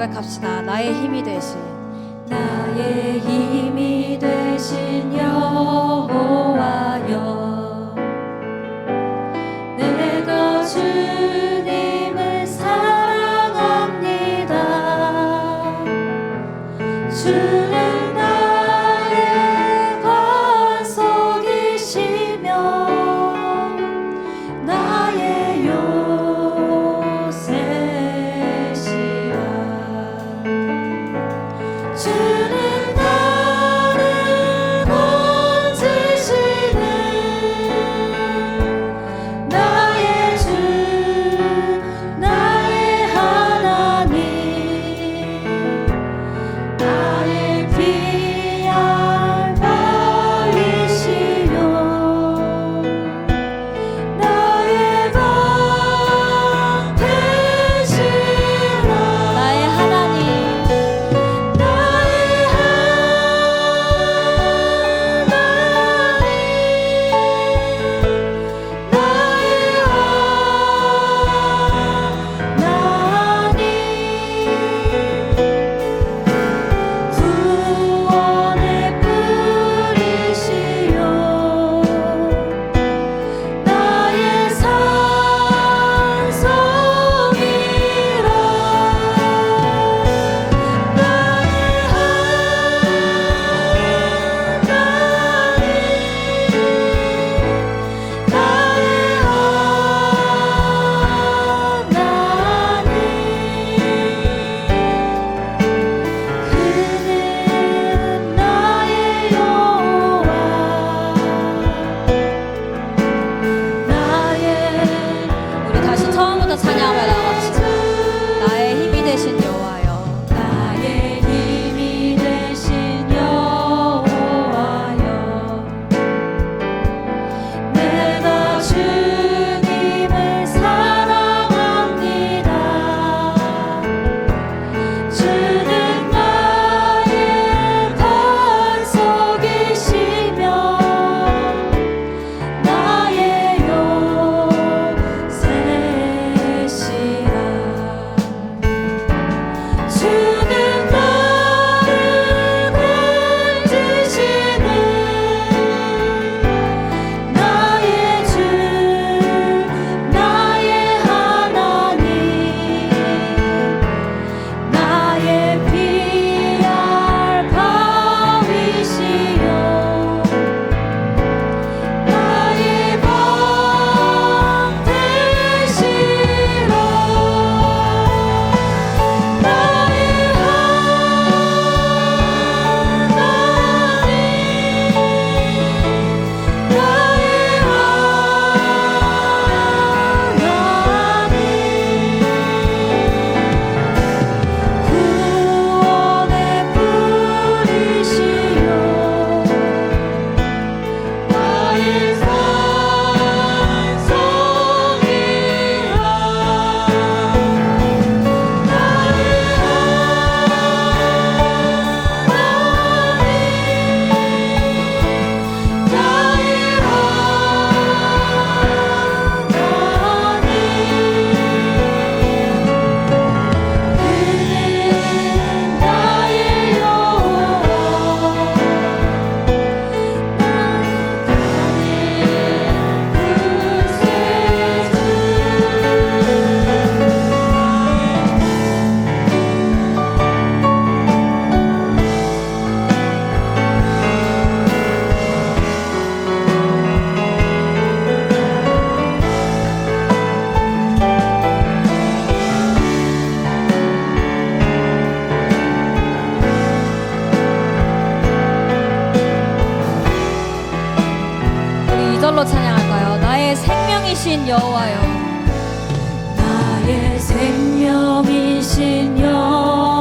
고백합시다. 나의 힘이 되신 나의 힘이 되신 여호와여. 주는 나의 반석이시며 절로 찬양할까요? 나의 생명이신 여호와여 나의 생명이신 여호와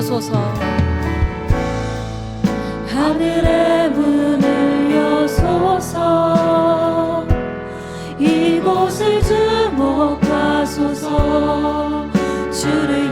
여소서. 하늘의 문을 여소서. 이곳을 주목하소서. 주를